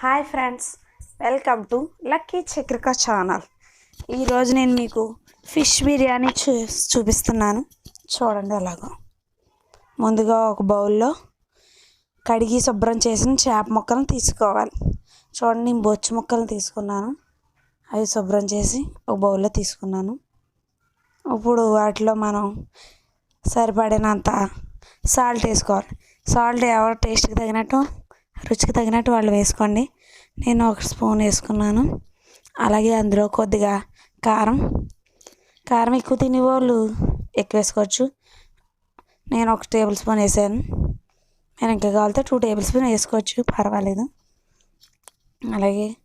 Hi friends welcome to Lucky Chakrika channel. ఈరోజు నేను మీకు ఫిష్ బిర్యానీ చూ చూపిస్తున్నాను. చూడండి ఎలాగో ముందుగా ఒక బౌల్లో కడిగి శుభ్రం చేసిన చేప ముక్కలను తీసుకోవాలి. చూడండి నేను బొచ్చు ముక్కలను తీసుకున్నాను. అవి శుభ్రం చేసి ఒక బౌల్లో తీసుకున్నాను. ఇప్పుడు వాటిలో మనం సరిపడినంత సాల్ట్ వేసుకోవాలి. సాల్ట్ ఎవరి టేస్ట్కి తగినట్టు రుచికి తగినట్టు వాళ్ళు వేసుకోండి. నేను ఒక స్పూన్ వేసుకున్నాను. అలాగే అందులో కొద్దిగా కారం. కారం ఎక్కువ తినే వాళ్ళు ఎక్కువ వేసుకోవచ్చు. నేను ఒక టేబుల్ స్పూన్ వేసాను. నేను ఇంకా కావాలితే టూ టేబుల్ స్పూన్ వేసుకోవచ్చు. పర్వాలేదు. అలాగే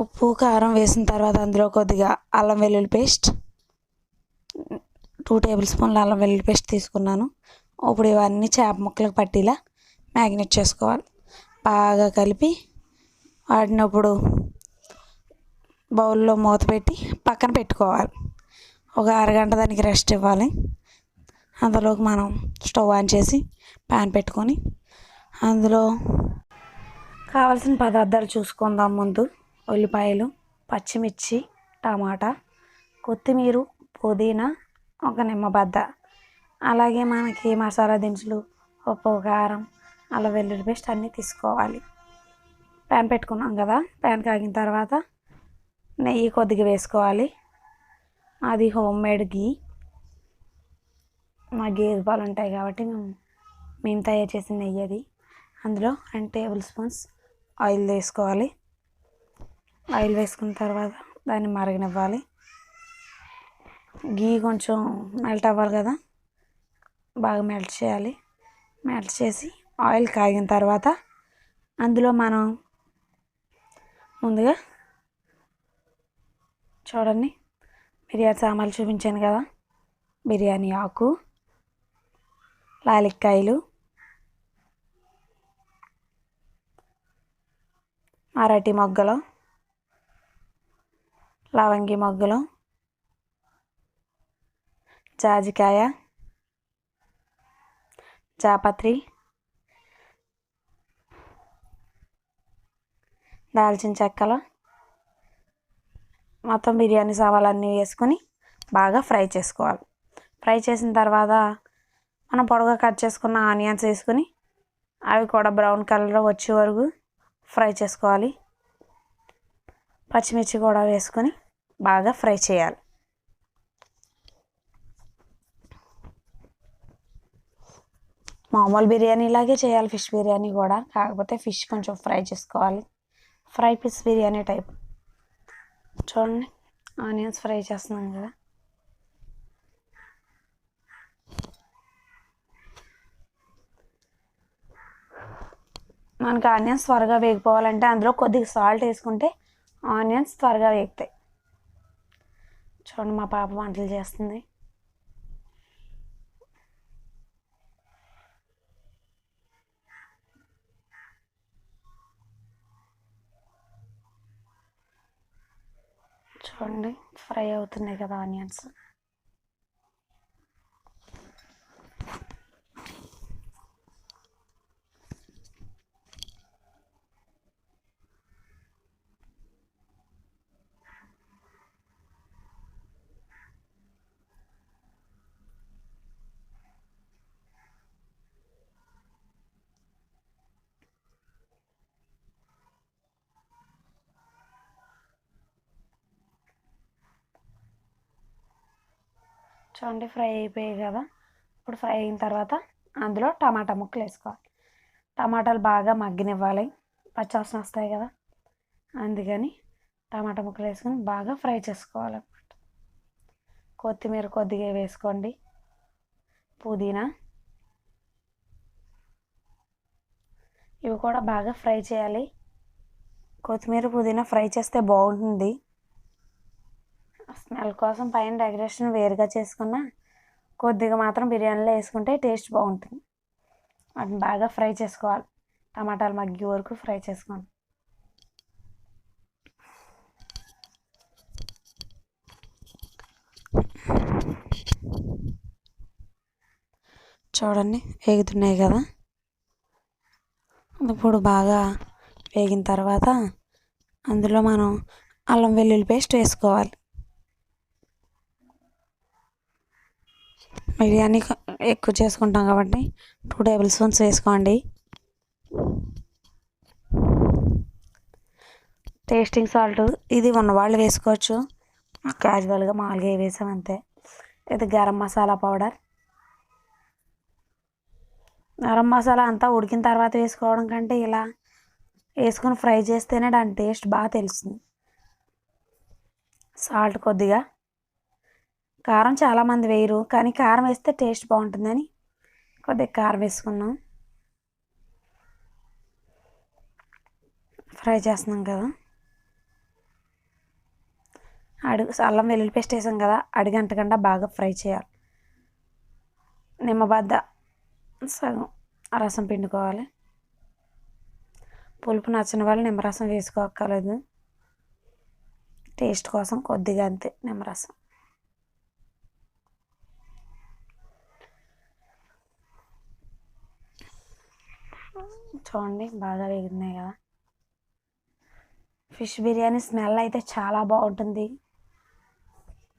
ఉప్పు కారం వేసిన తర్వాత అందులో కొద్దిగా అల్లం వెల్లుల్లి పేస్ట్. టూ టేబుల్ స్పూన్ల అల్లం వెల్లుల్లి పేస్ట్ తీసుకున్నాను. ఇప్పుడు ఇవన్నీ చేప ముక్కలకు పట్టేలా మ్యాగ్నేట్ చేసుకోవాలి. బాగా కలిపి వాడినప్పుడు బౌల్లో మూత పెట్టి పక్కన పెట్టుకోవాలి. ఒక అరగంట దానికి రెస్ట్ ఇవ్వాలి. అందులోకి మనం స్టవ్ ఆన్ చేసి ప్యాన్ పెట్టుకొని అందులో కావలసిన పదార్థాలు చూసుకుందాం ముందు. ఉల్లిపాయలు పచ్చిమిర్చి టమాటా కొత్తిమీర పుదీనా ఒక నిమ్మబద్ద అలాగే మనకి మసాలా దినుసులు ఉప్పు కారం అలా వెల్లుల్లి పేస్ట్ అన్నీ తీసుకోవాలి. ప్యాన్ పెట్టుకున్నాం కదా ప్యాన్ కాగిన తర్వాత నెయ్యి కొద్దిగా వేసుకోవాలి. అది హోమ్ మేడ్ గీ మా గేదె పాలు ఉంటాయి కాబట్టి మేము మేము తయారు చేసిన నెయ్యి అది. అందులో రెండు టేబుల్ స్పూన్స్ ఆయిల్ వేసుకోవాలి. ఆయిల్ వేసుకున్న తర్వాత దాన్ని మరగనివ్వాలి. గీ కొంచెం మెల్ట్ అవ్వాలి కదా బాగా మెల్ట్ చేయాలి. మెల్ట్ చేసి ఆయిల్ కాగిన తర్వాత అందులో మనం ముందుగా చూడండి. బిర్యానీ సామాన్లు చూపించాను కదా. బిర్యానీ ఆకు లాలిక్కాయలు అరటి మొగ్గలు లవంగి మొగ్గలు జాజికాయ జాపత్రి దాల్చిన చెక్కలు మొత్తం బిర్యానీ సవాలన్నీ వేసుకొని బాగా ఫ్రై చేసుకోవాలి. ఫ్రై చేసిన తర్వాత మనం పొడవుగా కట్ చేసుకున్న ఆనియన్స్ వేసుకొని అవి కూడా బ్రౌన్ కలర్ వచ్చే వరకు ఫ్రై చేసుకోవాలి. పచ్చిమిర్చి కూడా వేసుకొని బాగా ఫ్రై చేయాలి. మామూలు బిర్యానీ ఇలాగే చేయాలి ఫిష్ బిర్యానీ కూడా. కాకపోతే ఫిష్ కొంచెం ఫ్రై చేసుకోవాలి. Fry piece biryani type. చూడండి ఆనియన్స్ ఫ్రై చేస్తున్నాం కదా. మనకి ఆనియన్స్ త్వరగా వేగిపోవాలంటే అందులో కొద్దిగా సాల్ట్ వేసుకుంటే ఆనియన్స్ త్వరగా వేగుతాయి. చూడండి మా పాప వంటలు చేస్తుంది. చూడండి. ఫ్రై అవుతున్నాయి కదా ఆనియన్స్. చూడండి ఫ్రై అయిపోయాయి కదా. ఇప్పుడు ఫ్రై అయిన తర్వాత అందులో టమాటా ముక్కలు వేసుకోవాలి. టమాటాలు బాగా మగ్గనివ్వాలి. పచ్చాసన వస్తాయి కదా. అందుకని టమాటా ముక్కలు వేసుకొని బాగా ఫ్రై చేసుకోవాలన్నమాట. కొత్తిమీర కొద్దిగా వేసుకోండి. పుదీనా. ఇవి కూడా బాగా ఫ్రై చేయాలి. కొత్తిమీర పుదీనా ఫ్రై చేస్తే బాగుంటుంది. స్మెల్ కోసం పైన డెకరేషన్ వేరుగా చేసుకున్న కొద్దిగా మాత్రం బిర్యానీలో వేసుకుంటే టేస్ట్ బాగుంటుంది. వాటిని బాగా ఫ్రై చేసుకోవాలి. టమాటాలు మగ్గి వరకు ఫ్రై చేసుకోండి చూడండి వేగుతున్నాయి కదా. ఇప్పుడు బాగా వేగిన తర్వాత అందులో మనం అల్లం వెల్లుల్లి పేస్ట్ వేసుకోవాలి. బిర్యానీ ఎక్కువ చేసుకుంటాం కాబట్టి టూ టేబుల్ స్పూన్స్ వేసుకోండి. టేస్టింగ్ సాల్ట్ ఇది ఉన్నవాళ్ళు వేసుకోవచ్చు. క్యాజువల్గా మామూలుగా వేసాం అంతే. ఇది గరం మసాలా పౌడర్. గరం మసాలా అంతా ఉడికిన తర్వాత వేసుకోవడం కంటే ఇలా వేసుకొని ఫ్రై చేస్తేనే దాని టేస్ట్ బాగా తెలుస్తుంది. సాల్ట్ కొద్దిగా కారం చాలామంది వేయరు కానీ కారం వేస్తే టేస్ట్ బాగుంటుందని కొద్దిగా కారం వేసుకున్నాం. ఫ్రై చేస్తున్నాం కదా. అడుగు అల్లం వెల్లుల్లి పేస్ట్ వేసాం కదా అడిగంటకుండా బాగా ఫ్రై చేయాలి. నిమ్మబద్ద సగం రసం పిండుకోవాలి. పులుపు నచ్చిన వాళ్ళు నిమ్మరసం వేసుకోక్కర్లేదు. టేస్ట్ కోసం కొద్దిగా అంతే నిమ్మరసం చూడండి బాగా వేగుతున్నాయి కదా. ఫిష్ బిర్యానీ స్మెల్ అయితే చాలా బాగుంటుంది.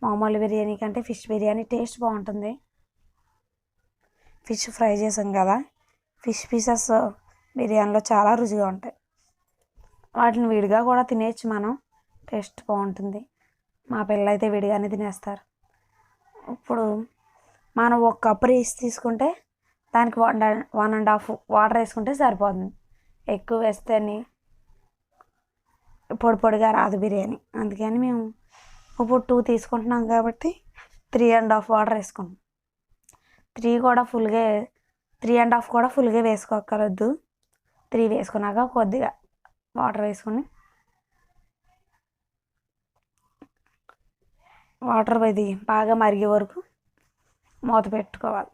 మామూలు బిర్యానీ కంటే ఫిష్ బిర్యానీ టేస్ట్ బాగుంటుంది. ఫిష్ ఫ్రై చేసాం కదా ఫిష్ పీసెస్ బిర్యానీలో చాలా రుచిగా ఉంటాయి. వాటిని విడిగా కూడా తినేయచ్చు మనం టేస్ట్ బాగుంటుంది. మా పిల్లలు అయితే విడిగానే తినేస్తారు. ఇప్పుడు మనం ఒక కప్పు రైస్ తీసుకుంటే దానికి one one and half water వేసుకుంటే సరిపోతుంది. ఎక్కువ వేస్తేనే పొడి పొడిగా రాదు బిర్యానీ. అందుకని మేము ఇప్పుడు టూ తీసుకుంటున్నాం కాబట్టి త్రీ అండ్ హాఫ్ వాటర్ వేసుకుంటాం. త్రీ కూడా ఫుల్గా త్రీ అండ్ హాఫ్ కూడా ఫుల్గా వేసుకోకర్వద్దు త్రీ వేసుకున్నాక కొద్దిగా వాటర్ వేసుకొని వాటర్ ఇది బాగా మరిగే వరకు మూత పెట్టుకోవాలి.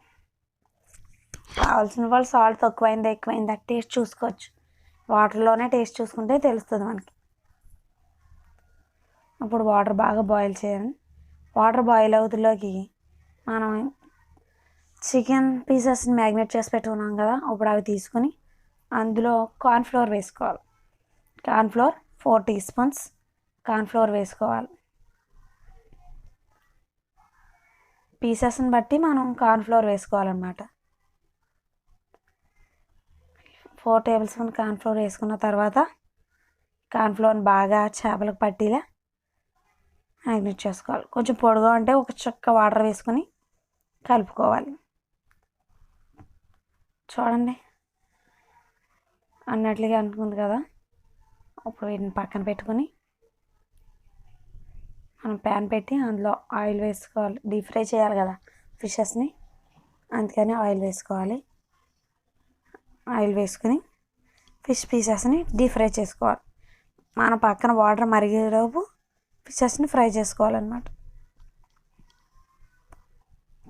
కావాల్సిన వాళ్ళు సాల్ట్ తక్కువైందా ఎక్కువైందా టేస్ట్ చూసుకోవచ్చు. వాటర్లోనే టేస్ట్ చూసుకుంటే తెలుస్తుంది మనకి. ఇప్పుడు వాటర్ బాగా బాయిల్ చేయాలి. వాటర్ బాయిల్ అవుతులోకి మనం చికెన్ పీసెస్ని మ్యాగ్నేట్ చేసి పెట్టుకున్నాం కదా ఇప్పుడు అవి తీసుకొని అందులో కార్న్ఫ్లోర్ వేసుకోవాలి. Cornflour four teaspoons cornflour వేసుకోవాలి. పీసెస్ని బట్టి మనం కార్న్ఫ్లోర్ వేసుకోవాలన్నమాట. ఫోర్ టేబుల్ స్పూన్ కార్న్ఫ్లోర్ వేసుకున్న తర్వాత కార్న్ఫ్లోర్ని బాగా చేపలకు పట్టిలా మ్యాగ్నెట్ చేసుకోవాలి. కొంచెం పొడుగా ఉంటే ఒక చుక్క వాటర్ వేసుకొని కలుపుకోవాలి. చూడండి. అన్నట్లుగా అనుకుంది కదా. ఇప్పుడు వీటిని పక్కన పెట్టుకొని మనం ప్యాన్ పెట్టి అందులో ఆయిల్ వేసుకోవాలి. డీప్ ఫ్రై చేయాలి కదా ఫిషెస్ని. అందుకని ఆయిల్ వేసుకోవాలి. ఆయిల్ వేసుకొని ఫిష్ పీసెస్ని డీప్ ఫ్రై చేసుకోవాలి. మన పక్కన వాటర్ మరిగేలోపు ఫిషెస్ని ఫ్రై చేసుకోవాలన్నమాట.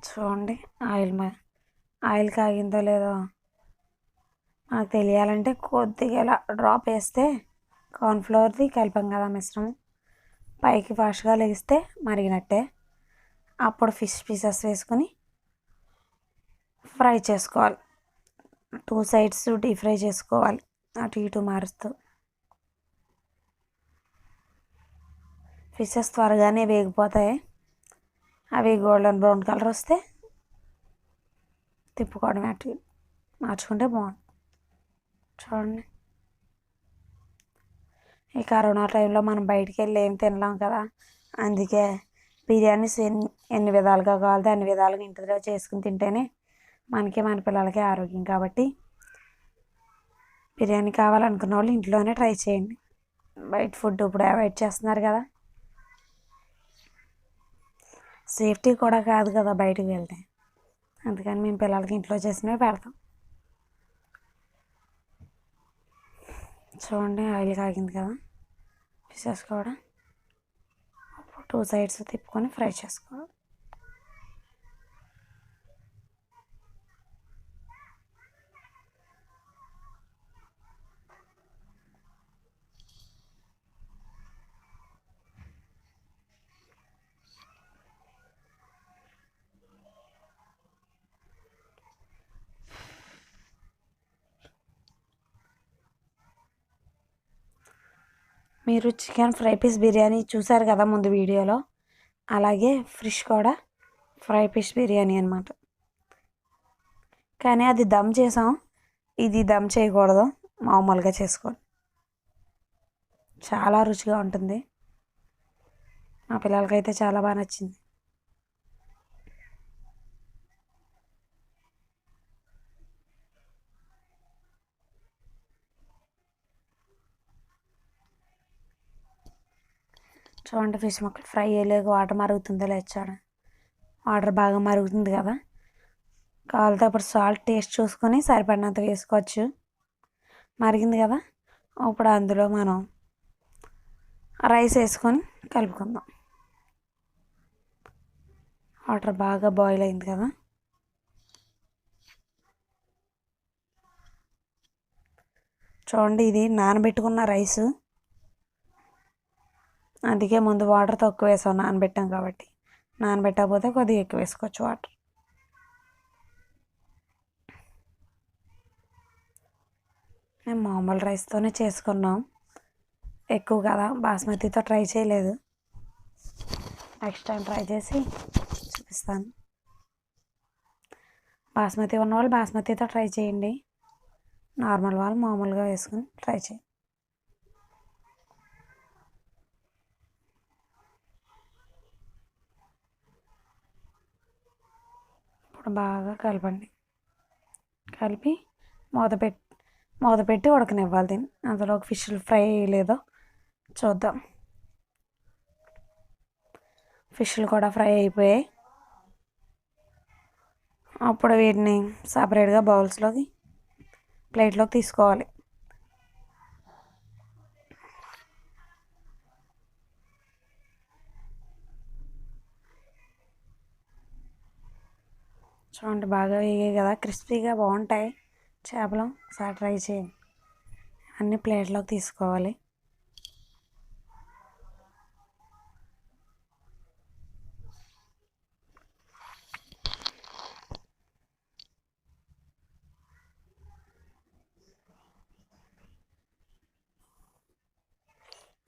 చూడండి ఆయిల్ ఆయిల్ కాగిందో లేదో మనకు తెలియాలంటే కొద్దిగా ఇలా డ్రాప్ వేస్తే కార్న్ఫ్లవర్ది కలిపాం కదా మిశ్రమం. పైకి ఫాస్ట్గా లెగిస్తే మరిగినట్టే. అప్పుడు ఫిష్ పీసెస్ వేసుకొని ఫ్రై చేసుకోవాలి. టూ సైడ్స్ డీప్ ఫ్రై చేసుకోవాలి. అటు ఇటు మారుస్తూ. ఫిషెస్ త్వరగానే వేగిపోతాయి. అవి గోల్డెన్ బ్రౌన్ కలర్ వస్తే తిప్పుకోవడం అటు మార్చుకుంటే బాగుంది. చూడండి. ఈ కరోనా టైంలో మనం బయటికి వెళ్ళి ఏం తినలేం కదా. అందుకే బిర్యానీస్ ఎన్ని ఎన్ని విధాలుగా కావాలి అన్ని విధాలుగా ఇంటిలో చేసుకుని తింటేనే మనకి మన పిల్లలకి ఆరోగ్యం. కాబట్టి బిర్యానీ కావాలనుకున్న వాళ్ళు ఇంట్లోనే ట్రై చేయండి. బయట ఫుడ్ ఇప్పుడు అవాయిడ్ చేస్తున్నారు కదా. సేఫ్టీ కూడా కాదు కదా బయటకు వెళ్తే. అందుకని మేము పిల్లలకి ఇంట్లో చేసినవి పెడతాం. చూడండి ఆయిల్ కాగింది కదా. ఫిషెస్ కూడా టూ సైడ్స్ తిప్పుకొని ఫ్రై చేసుకోవాలి. మీరు చికెన్ ఫ్రై పీస్ బిర్యానీ చూసారు కదా ముందు వీడియోలో? అలాగే ఫిష్ కూడా ఫ్రై పీస్ బిర్యానీ అనమాట కానీ అది దమ్ చేసాం. ఇది దమ్ చేయకూడదు. మామూలుగా చేసుకోండి చాలా రుచిగా ఉంటుంది. మా పిల్లలకైతే చాలా బాగా నచ్చింది. చూడండి ఫిష్ ముక్కలు ఫ్రై అయ్యలేక వాటర్ మరుగుతుందో లేదు వాటర్ బాగా మరుగుతుంది కదా. కావాలితే అప్పుడు సాల్ట్ టేస్ట్ చూసుకొని సరిపడినంత వేసుకోవచ్చు. మరిగింది కదా. ఇప్పుడు అందులో మనం రైస్ వేసుకొని కలుపుకుందాం. వాటర్ బాగా బాయిల్ అయింది కదా. చూడండి ఇది నానబెట్టుకున్న రైసు. అందుకే ముందు వాటర్ తక్కువ వేసాం నానబెట్టాం కాబట్టి. నానబెట్టకపోతే కొద్దిగా ఎక్కువ వేసుకోవచ్చు వాటర్. మేము మామూలు రైస్తోనే చేసుకున్నాం. ఎక్కువ కదా బాస్మతితో ట్రై చేయలేదు. నెక్స్ట్ టైం ట్రై చేసి చూపిస్తాను. బాస్మతి ఉన్న వాళ్ళు బాస్మతితో ట్రై చేయండి. నార్మల్ వాళ్ళు మామూలుగా వేసుకుని ట్రై చేయండి. ఇప్పుడు బాగా కలపండి. కలిపి మూత పెట్టి మూత పెట్టి ఉడకనివ్వాలి దీన్ని. అందులో ఫిష్ ఫ్రై లేదో చూద్దాం. ఫిష్లు కూడా ఫ్రై అయిపోయాయి. అప్పుడు వీటిని సపరేట్గా బౌల్స్లోకి ప్లేట్లోకి తీసుకోవాలి. చూడండి బాగా వేగాయి కదా. క్రిస్పీగా బాగుంటాయి. చేపలు ఒకసారి ట్రై చేయండి. అన్ని ప్లేట్లోకి తీసుకోవాలి.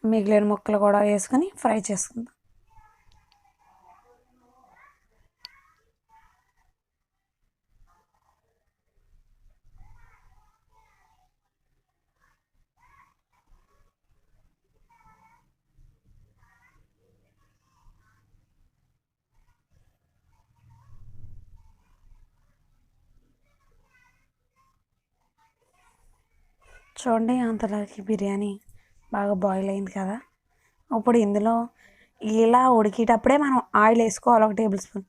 మిగిలిన ముక్కలు కూడా వేసుకొని ఫ్రై చేసుకుందాం. చూడండి అంతలోకి బిర్యానీ బాగా బాయిల్ అయింది కదా. ఇప్పుడు ఇందులో ఇలా ఉడికేటప్పుడే మనం ఆయిల్ వేసుకోవాలి ఒక టేబుల్ స్పూన్.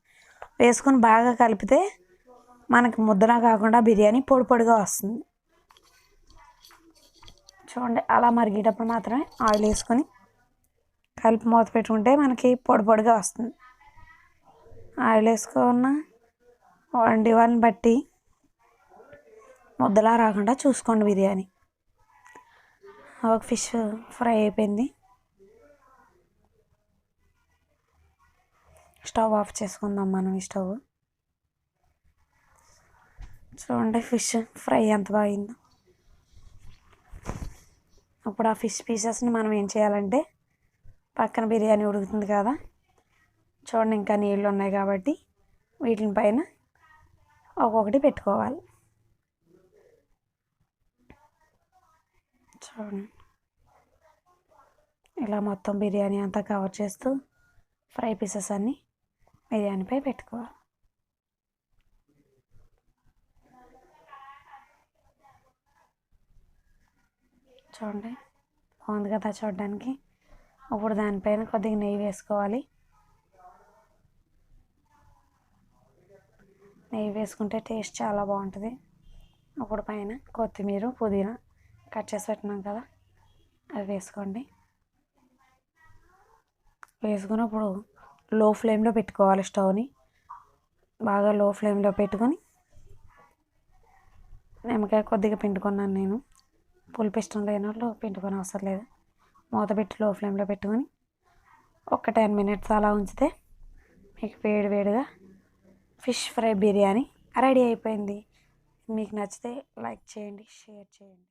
వేసుకొని బాగా కలిపితే మనకి ముద్దలా కాకుండా బిర్యానీ పొడి పొడిగా వస్తుంది. చూడండి అలా మరిగేటప్పుడు మాత్రమే ఆయిల్ వేసుకొని కలిపి మూత పెట్టుకుంటే మనకి పొడి పొడిగా వస్తుంది. ఆయిల్ వేసుకున్న వండి వాళ్ళని బట్టి ముద్దలా రాకుండా చూసుకోండి బిర్యానీ. ఒక ఫిష్ ఫ్రై అయిపోయింది. స్టవ్ ఆఫ్ చేసుకుందాం మనం ఈ స్టవ్. చూడండి ఫిష్ ఫ్రై ఎంత బాగిందో. అప్పుడు ఆ ఫిష్ పీసెస్ని మనం ఏం చేయాలంటే పక్కన బిర్యానీ ఉడుకుతుంది కదా. చూడండి ఇంకా నీళ్ళు ఉన్నాయి కాబట్టి వీటిని పైన ఒక్కొక్కటి పెట్టుకోవాలి. చూడండి. ఇలా మొత్తం బిర్యానీ అంతా కవర్ చేస్తూ ఫ్రై పీసెస్ అన్నీ బిర్యానీపై పెట్టుకోవాలి. చూడండి. బాగుంది కదా చూడడానికి. ఇప్పుడు దానిపైన కొద్దిగా నెయ్యి వేసుకోవాలి. నెయ్యి వేసుకుంటే టేస్ట్ చాలా బాగుంటుంది. అప్పుడు పైన కొత్తిమీర పుదీనా కట్ చేసి పెట్టినాం కదా అది వేసుకోండి. వేసుకున్నప్పుడు లో ఫ్లేమ్లో పెట్టుకోవాలి స్టవ్ని. బాగా లో ఫ్లేమ్లో పెట్టుకొని నిమ్మకాయ కొద్దిగా పిండుకున్నాను నేను. పులుపు ఇష్టం లేని వాళ్ళు పిండుకొని అవసరం లేదు. మూత పెట్టి లో ఫ్లేమ్లో పెట్టుకొని ఒక టెన్ మినిట్స్ అలా ఉంచితే మీకు వేడి వేడిగా ఫిష్ ఫ్రై బిర్యానీ రెడీ అయిపోయింది. మీకు నచ్చితే లైక్ చేయండి షేర్ చేయండి.